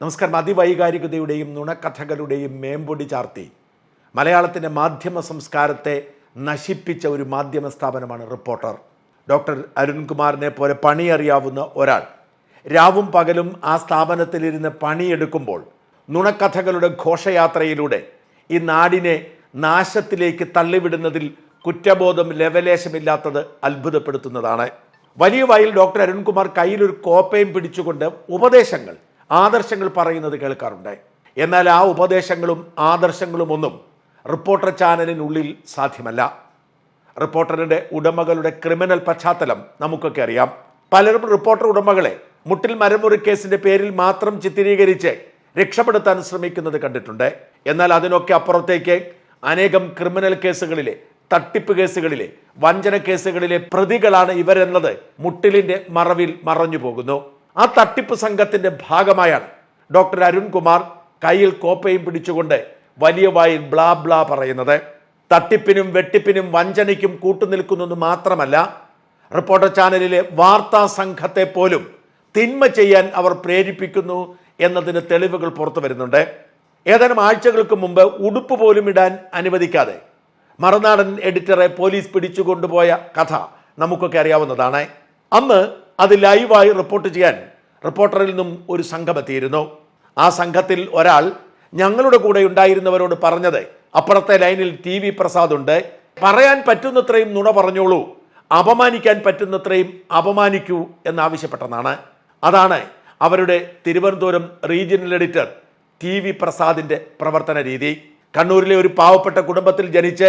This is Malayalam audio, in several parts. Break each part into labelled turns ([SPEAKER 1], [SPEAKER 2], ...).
[SPEAKER 1] നമസ്കാരം. അതിവൈകാരികതയുടെയും നുണക്കഥകളുടെയും മേമ്പൊടി ചാർത്തി മലയാളത്തിന്റെ മാധ്യമ സംസ്കാരത്തെ നശിപ്പിച്ച ഒരു മാധ്യമ സ്ഥാപനമാണ് റിപ്പോർട്ടർ. ഡോക്ടർ അരുൺകുമാറിനെ പോലെ പണിയറിയാവുന്ന ഒരാൾ രാവും പകലും ആ സ്ഥാപനത്തിലിരുന്ന് പണിയെടുക്കുമ്പോൾ നുണക്കഥകളുടെ ഘോഷയാത്രയിലൂടെ ഈ നാടിനെ നാശത്തിലേക്ക് തള്ളിവിടുന്നതിൽ കുറ്റബോധം ലവലേശമില്ലാത്തത് അത്ഭുതപ്പെടുത്തുന്നതാണ്. വലിയ വായിൽ ഡോക്ടർ അരുൺകുമാർ കയ്യിലൊരു കോപ്പയും പിടിച്ചുകൊണ്ട് ഉപദേശങ്ങൾ ആദർശങ്ങൾ പറയുന്നത് കേൾക്കാറുണ്ട്. എന്നാൽ ആ ഉപദേശങ്ങളും ആദർശങ്ങളും ഒന്നും റിപ്പോർട്ടർ ചാനലിനുള്ളിൽ സാധ്യമല്ല. റിപ്പോർട്ടറിന്റെ ഉടമകളുടെ ക്രിമിനൽ പശ്ചാത്തലം നമുക്കൊക്കെ അറിയാം. പലരും റിപ്പോർട്ടർ ഉടമകളെ മുട്ടിൽ മരമുറി കേസിന്റെ പേരിൽ മാത്രം ചിത്രീകരിച്ച് രക്ഷപ്പെടുത്താൻ ശ്രമിക്കുന്നത് കണ്ടിട്ടുണ്ട്. എന്നാൽ അതിനൊക്കെ അപ്പുറത്തേക്ക് അനേകം ക്രിമിനൽ കേസുകളിലെ തട്ടിപ്പ് കേസുകളിലെ വഞ്ചന കേസുകളിലെ പ്രതികളാണ് ഇവരെന്നത് മുട്ടിലിന്റെ മറവിൽ മറഞ്ഞു പോകുന്നു ആ തട്ടിപ്പ് സംഘത്തിന്റെ ഭാഗമായാണ്. ഡോക്ടർ അരുൺകുമാർ കയ്യിൽ കോപ്പയും പിടിച്ചുകൊണ്ട് വലിയ വായിൽ ബ്ലാ ബ്ലാ പറയുന്നത്. തട്ടിപ്പിനും വെട്ടിപ്പിനും വഞ്ചനയ്ക്കും കൂട്ടുനിൽക്കുന്നത് മാത്രമല്ല റിപ്പോർട്ടർ ചാനലിലെ വാർത്താ സംഘത്തെ പോലും തിന്മ ചെയ്യാൻ അവർ പ്രേരിപ്പിക്കുന്നു എന്നതിന് തെളിവുകൾ പുറത്തു വരുന്നുണ്ട്. ഏതാനും ആഴ്ചകൾക്ക് മുമ്പ് ഉടുപ്പ് പോലും ഇടാൻ അനുവദിക്കാതെ മറുനാടൻ എഡിറ്ററെ പോലീസ് പിടിച്ചുകൊണ്ടുപോയ കഥ നമുക്കൊക്കെ അറിയാവുന്നതാണ്. അന്ന് അത് ലൈവായി റിപ്പോർട്ട് ചെയ്യാൻ റിപ്പോർട്ടറിൽ നിന്നും ഒരു സംഘം എത്തിയിരുന്നു. ആ സംഘത്തിൽ ഒരാൾ ഞങ്ങളുടെ കൂടെ ഉണ്ടായിരുന്നവരോട് പറഞ്ഞത് അപ്പുറത്തെ ലൈനിൽ ടി. വി. പ്രസാദ് ഉണ്ട്. പറയാൻ പറ്റുന്നത്രയും നുണ പറഞ്ഞോളൂ. അപമാനിക്കാൻ പറ്റുന്നത്രയും അപമാനിക്കൂ എന്നാവശ്യപ്പെട്ടതാണ് അതാണ് അവരുടെ Thiruvananthapuram regional editor T. V. പ്രസാദിന്റെ പ്രവർത്തന രീതി. കണ്ണൂരിലെ ഒരു പാവപ്പെട്ട കുടുംബത്തിൽ ജനിച്ച്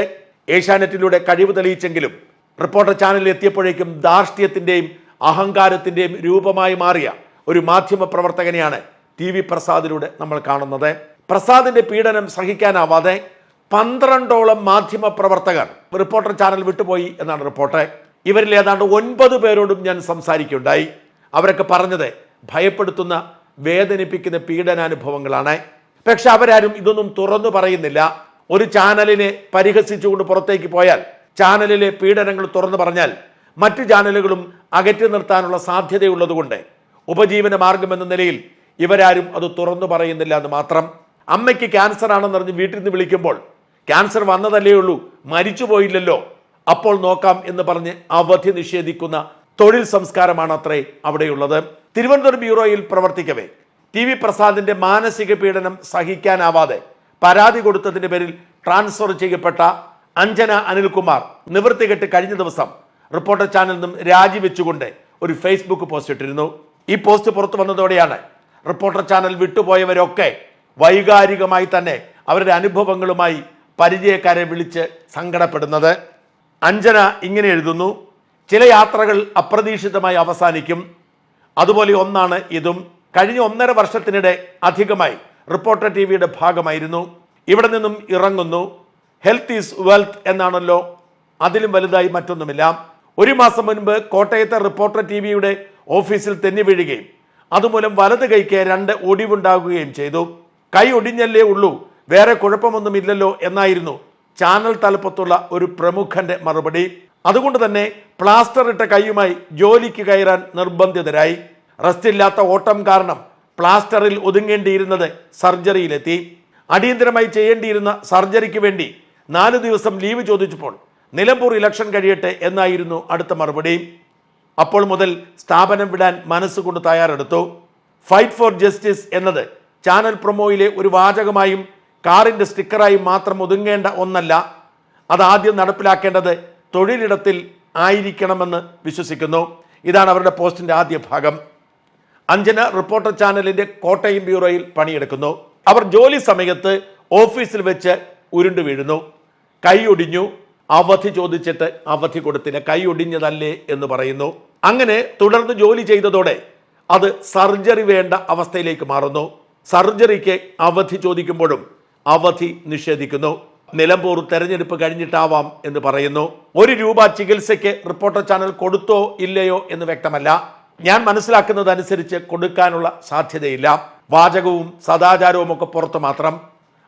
[SPEAKER 1] ഏഷ്യാനെറ്റിലൂടെ കഴിവ് തെളിയിച്ചെങ്കിലും റിപ്പോർട്ടർ ചാനലിൽ എത്തിയപ്പോഴേക്കും ധാർഷ്ട്യത്തിന്റെയും അഹങ്കാരത്തിന്റെയും രൂപമായി മാറിയ ഒരു മാധ്യമ പ്രവർത്തകനെയാണ് ടി വി പ്രസാദിലൂടെ നമ്മൾ കാണുന്നത്. പ്രസാദിന്റെ പീഡനം സഹിക്കാനാവാതെ പന്ത്രണ്ടോളം മാധ്യമ പ്രവർത്തകർ റിപ്പോർട്ടർ ചാനൽ വിട്ടുപോയി എന്നാണ് റിപ്പോർട്ട്. ഇവരിൽ ഏതാണ്ട് ഒൻപത് പേരോടും ഞാൻ സംസാരിക്കുകയുണ്ടായി. അവരൊക്കെ പറഞ്ഞത് ഭയപ്പെടുത്തുന്ന വേദനിപ്പിക്കുന്ന പീഡനാനുഭവങ്ങളാണ്. പക്ഷെ അവരാരും ഇതൊന്നും തുറന്നു പറയുന്നില്ല. ഒരു ചാനലിനെ പരിഹസിച്ചുകൊണ്ട് പുറത്തേക്ക് പോയാൽ ചാനലിലെ പീഡനങ്ങൾ തുറന്നു പറഞ്ഞാൽ മറ്റു ചാനലുകളും അകറ്റി നിർത്താനുള്ള സാധ്യതയുള്ളതുകൊണ്ട് ഉപജീവന മാർഗം എന്ന നിലയിൽ ഇവരാരും അത് തുറന്നു പറയുന്നില്ല എന്ന് മാത്രം. അമ്മയ്ക്ക് ക്യാൻസർ ആണെന്നറിഞ്ഞ് വീട്ടിൽ നിന്ന് വിളിക്കുമ്പോൾ ക്യാൻസർ വന്നതല്ലേ ഉള്ളൂ മരിച്ചു പോയില്ലല്ലോ അപ്പോൾ നോക്കാം എന്ന് പറഞ്ഞ് അവധി നിഷേധിക്കുന്ന തൊഴിൽ സംസ്കാരമാണ് അത്രേ അവിടെയുള്ളത്. തിരുവനന്തപുരം ബ്യൂറോയിൽ പ്രവർത്തിക്കവേ ടി വി പ്രസാദിന്റെ മാനസിക പീഡനം സഹിക്കാനാവാതെ പരാതി കൊടുത്തതിന്റെ പേരിൽ ട്രാൻസ്ഫർ ചെയ്യപ്പെട്ട അഞ്ജന അനിൽകുമാർ നിവൃത്തികെട്ട് കഴിഞ്ഞ ദിവസം റിപ്പോർട്ടർ ചാനലിൽ നിന്നും രാജിവെച്ചുകൊണ്ട് ഒരു ഫേസ്ബുക്ക് പോസ്റ്റ് ഇട്ടിരുന്നു. ഈ പോസ്റ്റ് പുറത്തു വന്നതോടെയാണ് റിപ്പോർട്ടർ ചാനൽ വിട്ടുപോയവരൊക്കെ വൈകാരികമായി തന്നെ അവരുടെ അനുഭവങ്ങളുമായി പരിചയക്കാരെ വിളിച്ച് സങ്കടപ്പെടുന്നത്. അഞ്ജന ഇങ്ങനെ എഴുതുന്നു ചില യാത്രകൾ അപ്രതീക്ഷിതമായി അവസാനിക്കും. അതുപോലെ ഒന്നാണ് ഇതും. കഴിഞ്ഞ ഒന്നര വർഷത്തിനിടെ അധികമായി റിപ്പോർട്ടർ ടി വിയുടെ ഭാഗമായിരുന്നു. ഇവിടെ നിന്നും ഇറങ്ങുന്നു. ഹെൽത്ത് ഈസ് വെൽത്ത് എന്നാണല്ലോ. അതിലും വലുതായി മറ്റൊന്നുമില്ല. ഒരു മാസം മുൻപ് കോട്ടയത്തെ റിപ്പോർട്ടർ ടി വിയുടെ ഓഫീസിൽ തെന്നി വീഴുകയും അതുമൂലം വലത് കൈക്ക് രണ്ട് ഒടിവുണ്ടാകുകയും ചെയ്തു. കൈ ഒടിഞ്ഞല്ലേ ഉള്ളൂ വേറെ കുഴപ്പമൊന്നുമില്ലല്ലോ എന്നായിരുന്നു ചാനൽ തലപ്പത്തുള്ള ഒരു പ്രമുഖന്റെ മറുപടി. അതുകൊണ്ട് തന്നെ പ്ലാസ്റ്റർ ഇട്ട കൈയുമായി ജോലിക്ക് കയറാൻ നിർബന്ധിതരായി. റെസ്റ്റ് ഇല്ലാത്ത ഓട്ടം കാരണം പ്ലാസ്റ്ററിൽ ഒതുങ്ങേണ്ടിയിരുന്നത് സർജറിയിലെത്തി. അടിയന്തരമായി ചെയ്യേണ്ടിയിരുന്ന സർജറിക്ക് വേണ്ടി നാല് ദിവസം ലീവ് ചോദിച്ചപ്പോൾ നിലമ്പൂർ ഇലക്ഷൻ കഴിയട്ടെ എന്നായിരുന്നു അടുത്ത മറുപടി. അപ്പോൾ മുതൽ സ്ഥാപനം വിടാൻ മനസ്സുകൊണ്ട് തയ്യാറെടുത്തു. ഫൈറ്റ് ഫോർ ജസ്റ്റിസ് എന്നത് ചാനൽ പ്രൊമോയിലെ ഒരു വാചകമായും കാറിന്റെ സ്റ്റിക്കറായും മാത്രം ഒതുങ്ങേണ്ട ഒന്നല്ല. അത് ആദ്യം നടപ്പിലാക്കേണ്ടത് തൊഴിലിടത്തിൽ ആയിരിക്കണമെന്ന് വിശ്വസിക്കുന്നു. ഇതാണ് അവരുടെ പോസ്റ്റിന്റെ ആദ്യ ഭാഗം. അഞ്ജന റിപ്പോർട്ടർ ചാനലിന്റെ കോട്ടയം ബ്യൂറോയിൽ പണിയെടുക്കുന്നു. അവർ ജോലി സമയത്ത് ഓഫീസിൽ വെച്ച് ഉരുണ്ടു വീഴുന്നു. കൈ ഒടിഞ്ഞു. അവധി ചോദിച്ചിട്ട് അവധി കൊടുത്തില്ല കൈ ഒടിഞ്ഞതല്ലേ എന്ന് പറയുന്നു. അങ്ങനെ തുടർന്ന് ജോലി ചെയ്തതോടെ അത് സർജറി വേണ്ട അവസ്ഥയിലേക്ക് മാറുന്നു. സർജറിക്ക് അവധി ചോദിക്കുമ്പോഴും അവധി നിഷേധിക്കുന്നു. നിലമ്പൂർ തെരഞ്ഞെടുപ്പ് കഴിഞ്ഞിട്ടാവാം എന്ന് പറയുന്നു. ഒരു രൂപ ചികിത്സയ്ക്ക് റിപ്പോർട്ടർ ചാനൽ കൊടുത്തോ ഇല്ലയോ എന്ന് വ്യക്തമല്ല. ഞാൻ മനസ്സിലാക്കുന്നത് അനുസരിച്ച് കൊടുക്കാനുള്ള സാധ്യതയില്ല. വാചകവും സദാചാരവും ഒക്കെ പുറത്ത് മാത്രം.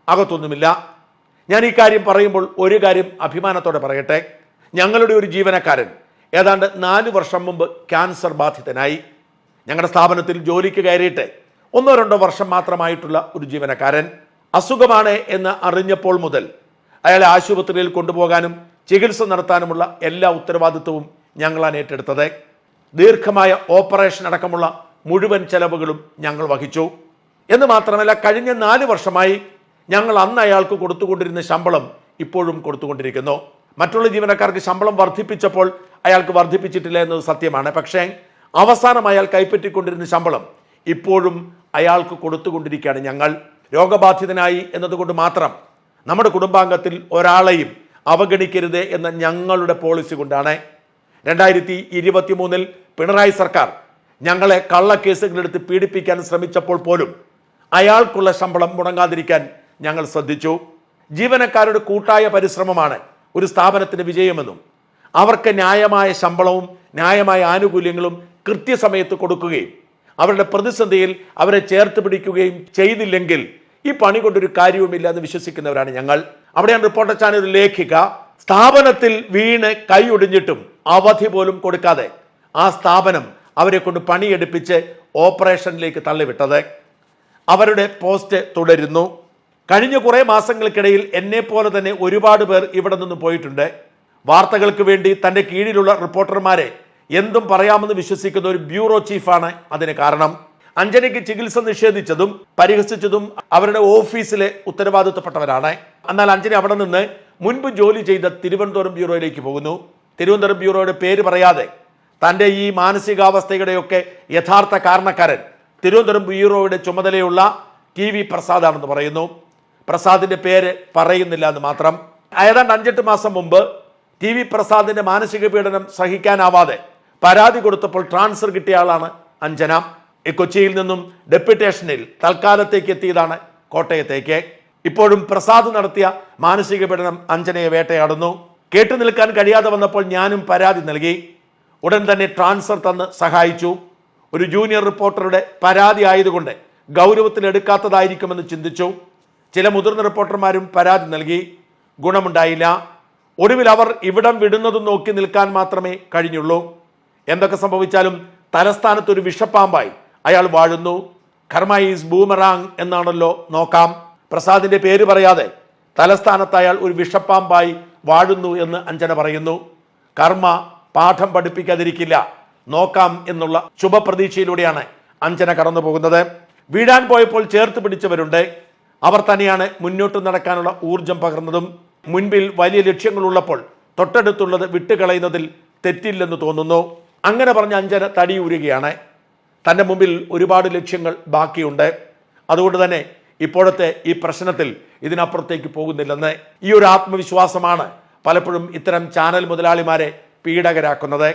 [SPEAKER 1] അകത്തൊന്നുമില്ല. ഞാൻ ഈ കാര്യം പറയുമ്പോൾ ഒരു കാര്യം അഭിമാനത്തോടെ പറയട്ടെ. ഞങ്ങളുടെ ഒരു ജീവനക്കാരൻ ഏതാണ്ട് നാല് വർഷം മുമ്പ് ക്യാൻസർ ബാധിതനായി. ഞങ്ങളുടെ സ്ഥാപനത്തിൽ ജോലിക്ക് കയറിയിട്ട് ഒന്നോ രണ്ടോ വർഷം മാത്രമായിട്ടുള്ള ഒരു ജീവനക്കാരൻ. അസുഖമാണ് എന്ന് അറിഞ്ഞപ്പോൾ മുതൽ അയാളെ ആശുപത്രിയിൽ കൊണ്ടുപോകാനും ചികിത്സ നടത്താനുമുള്ള എല്ലാ ഉത്തരവാദിത്വവും ഞങ്ങളാണ് ഏറ്റെടുത്തത്. ദീർഘമായ ഓപ്പറേഷൻ അടക്കമുള്ള മുഴുവൻ ചെലവുകളും ഞങ്ങൾ വഹിച്ചു. എന്ന് മാത്രമല്ല കഴിഞ്ഞ നാല് വർഷമായി ഞങ്ങൾ അന്ന് അയാൾക്ക് കൊടുത്തുകൊണ്ടിരുന്ന ശമ്പളം ഇപ്പോഴും കൊടുത്തുകൊണ്ടിരിക്കുന്നു. മറ്റുള്ള ജീവനക്കാർക്ക് ശമ്പളം വർദ്ധിപ്പിച്ചപ്പോൾ അയാൾക്ക് വർദ്ധിപ്പിച്ചിട്ടില്ല എന്നത് സത്യമാണ്. പക്ഷേ അവസാനം അയാൾ കൈപ്പറ്റിക്കൊണ്ടിരുന്ന ശമ്പളം ഇപ്പോഴും അയാൾക്ക് കൊടുത്തുകൊണ്ടിരിക്കുകയാണ് ഞങ്ങൾ. രോഗബാധിതനായി എന്നതുകൊണ്ട് മാത്രം നമ്മുടെ കുടുംബാംഗത്തിൽ ഒരാളെയും അവഗണിക്കരുത് എന്ന ഞങ്ങളുടെ പോളിസി കൊണ്ടാണ് രണ്ടായിരത്തി ഇരുപത്തി മൂന്നിൽ പിണറായി സർക്കാർ ഞങ്ങളെ കള്ളക്കേസുകളെടുത്ത് പീഡിപ്പിക്കാൻ ശ്രമിച്ചപ്പോൾ പോലും അയാൾക്കുള്ള ശമ്പളം മുടങ്ങാതിരിക്കാൻ ഞങ്ങൾ ശ്രദ്ധിച്ചു. ജീവനക്കാരുടെ കൂട്ടായ പരിശ്രമമാണ് ഒരു സ്ഥാപനത്തിന്റെ വിജയമെന്നും അവർക്ക് ന്യായമായ ശമ്പളവും ന്യായമായ ആനുകൂല്യങ്ങളും കൃത്യസമയത്ത് കൊടുക്കുകയും അവരുടെ പ്രതിസന്ധിയിൽ അവരെ ചേർത്ത് പിടിക്കുകയും ചെയ്തില്ലെങ്കിൽ ഈ പണി കൊണ്ടൊരു കാര്യവുമില്ല എന്ന് വിശ്വസിക്കുന്നവരാണ് ഞങ്ങൾ. അവിടെയാണ് റിപ്പോർട്ടർ ചാനൽ ഒരു ലേഖിക സ്ഥാപനത്തിൽ വീണ് കൈയൊടിഞ്ഞിട്ടും അവധി പോലും കൊടുക്കാതെ ആ സ്ഥാപനം അവരെ കൊണ്ട് പണിയെടുപ്പിച്ച് ഓപ്പറേഷനിലേക്ക് തള്ളിവിട്ടത്. അവരുടെ പോസ്റ്റ് തുടരുന്നു. കഴിഞ്ഞ കുറേ മാസങ്ങൾക്കിടയിൽ എന്നെ പോലെ തന്നെ ഒരുപാട് പേർ ഇവിടെ നിന്ന് പോയിട്ടുണ്ട്. വാർത്തകൾക്ക് വേണ്ടി തന്റെ കീഴിലുള്ള റിപ്പോർട്ടർമാരെ എന്തും പറയാമെന്ന് വിശ്വസിക്കുന്ന ഒരു ബ്യൂറോ ചീഫാണ് അതിന് കാരണം. അഞ്ജനയ്ക്ക് ചികിത്സ നിഷേധിച്ചതും പരിഹസിച്ചതും അവരുടെ ഓഫീസിലെ ഉത്തരവാദിത്തപ്പെട്ടവരാണ്. എന്നാൽ അഞ്ജന അവിടെ നിന്ന് മുൻപ് ജോലി ചെയ്ത തിരുവനന്തപുരം ബ്യൂറോയിലേക്ക് പോകുന്നു. തിരുവനന്തപുരം ബ്യൂറോയുടെ പേര് പറയാതെ തന്റെ ഈ മാനസികാവസ്ഥയുടെയൊക്കെ യഥാർത്ഥ കാരണക്കാരൻ തിരുവനന്തപുരം ബ്യൂറോയുടെ ചുമതലയുള്ള ടി വി പ്രസാദാണെന്ന് പറയുന്നു. പ്രസാദിന്റെ പേര് പറയുന്നില്ല എന്ന് മാത്രം. ഏതാണ്ട് അഞ്ചെട്ട് മാസം മുമ്പ് ടി വി പ്രസാദിന്റെ മാനസിക പീഡനം സഹിക്കാനാവാതെ പരാതി കൊടുത്തപ്പോൾ ട്രാൻസ്ഫർ കിട്ടിയ ആളാണ് അഞ്ജന. കൊച്ചിയിൽ നിന്നും ഡെപ്യൂട്ടേഷനിൽ തൽക്കാലത്തേക്ക് എത്തിയതാണ് കോട്ടയത്തേക്ക്. ഇപ്പോഴും പ്രസാദ് നടത്തിയ മാനസിക പീഡനം അഞ്ജനയെ വേട്ടയാടുന്നു. കേട്ടു നിൽക്കാൻ കഴിയാതെ വന്നപ്പോൾ ഞാനും പരാതി നൽകി. ഉടൻ തന്നെ ട്രാൻസ്ഫർ തന്ന് സഹായിച്ചു. ഒരു ജൂനിയർ റിപ്പോർട്ടറുടെ പരാതി ആയതുകൊണ്ട് ഗൗരവത്തിൽ എടുക്കാത്തതായിരിക്കുമെന്ന് ചിന്തിച്ചു. ചില മുതിർന്ന റിപ്പോർട്ടർമാരും പരാതി നൽകി. ഗുണമുണ്ടായില്ല. ഒടുവിൽ അവർ ഇവിടം വിടുന്നതും നോക്കി നിൽക്കാൻ മാത്രമേ കഴിഞ്ഞുള്ളൂ. എന്തൊക്കെ സംഭവിച്ചാലും തലസ്ഥാനത്ത് ഒരു വിഷപ്പാമ്പായി അയാൾ വാഴുന്നു. കർമ്മ ഈസ് ബൂമറാങ് എന്നാണല്ലോ നോക്കാം. പ്രസാദിന്റെ പേര് പറയാതെ തലസ്ഥാനത്ത് അയാൾ ഒരു വിഷപ്പാമ്പായി വാഴുന്നു എന്ന് അഞ്ജന പറയുന്നു. കർമ്മ പാഠം പഠിപ്പിക്കാതിരിക്കില്ല. നോക്കാം എന്നുള്ള ശുഭപ്രതീക്ഷയിലൂടെയാണ് അഞ്ജന കടന്നു പോകുന്നത് വീഴാൻ പോയപ്പോൾ ചേർത്ത് പിടിച്ചവരുണ്ട്. അവർ തന്നെയാണ് മുന്നോട്ട് നടക്കാനുള്ള ഊർജം പകർന്നതും മുൻപിൽ വലിയ ലക്ഷ്യങ്ങളുള്ളപ്പോൾ തൊട്ടടുത്തുള്ളത് വിട്ടുകളയുന്നതിൽ തെറ്റില്ലെന്ന് തോന്നുന്നു. അങ്ങനെ പറഞ്ഞ അഞ്ജന തടിയൂരുകയാണ് തന്റെ മുമ്പിൽ ഒരുപാട് ലക്ഷ്യങ്ങൾ ബാക്കിയുണ്ട്. അതുകൊണ്ട് തന്നെ ഇപ്പോഴത്തെ ഈ പ്രശ്നത്തിൽ ഇതിനപ്പുറത്തേക്ക് പോകുന്നില്ലെന്ന് ഈ ഒരു ആത്മവിശ്വാസമാണ് പലപ്പോഴും ഇത്തരം ചാനൽ മുതലാളിമാരെ പീഡകരാക്കുന്നത്.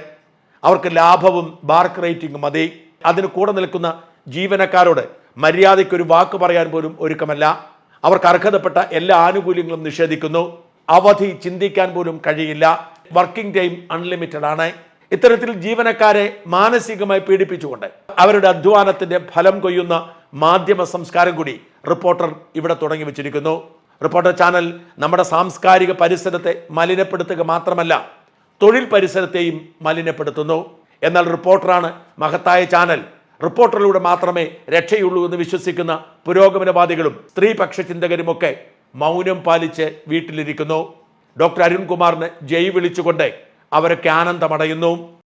[SPEAKER 1] അവർക്ക് ലാഭവും ബാർക്ക് റേറ്റിംഗും മതി. അതിന് കൂടെ നിൽക്കുന്ന ജീവനക്കാരോട് മര്യാദയ്ക്ക് ഒരു വാക്ക് പറയാൻ പോലും ഒരുക്കമല്ല. അവർക്ക് അർഹതപ്പെട്ട എല്ലാ ആനുകൂല്യങ്ങളും നിഷേധിക്കുന്നു. അവധി ചിന്തിക്കാൻ പോലും കഴിയില്ല. വർക്കിംഗ് ടൈം അൺലിമിറ്റഡ് ആണ്. ഇത്തരത്തിൽ ജീവനക്കാരെ മാനസികമായി പീഡിപ്പിച്ചുകൊണ്ട് അവരുടെ അധ്വാനത്തിന്റെ ഫലം കൊയ്യുന്ന മാധ്യമ സംസ്കാരം കൂടി റിപ്പോർട്ടർ ഇവിടെ തുടങ്ങി വെച്ചിരിക്കുന്നു. റിപ്പോർട്ടർ ചാനൽ നമ്മുടെ സാംസ്കാരിക പരിസരത്തെ മലിനപ്പെടുത്തുക മാത്രമല്ല തൊഴിൽ പരിസരത്തെയും മലിനപ്പെടുത്തുന്നു. എന്നാൽ റിപ്പോർട്ടറാണ് മഹത്തായ ചാനൽ. റിപ്പോർട്ടറിലൂടെ മാത്രമേ രക്ഷയുള്ളൂ എന്ന് വിശ്വസിക്കുന്ന പുരോഗമനവാദികളും സ്ത്രീപക്ഷ ചിന്തകരുമൊക്കെ മൗനം പാലിച്ച് വീട്ടിലിരിക്കുന്നു. ഡോക്ടർ അരുൺകുമാറിന് ജയ് വിളിച്ചുകൊണ്ട് അവരൊക്കെ ആനന്ദമടയുന്നു.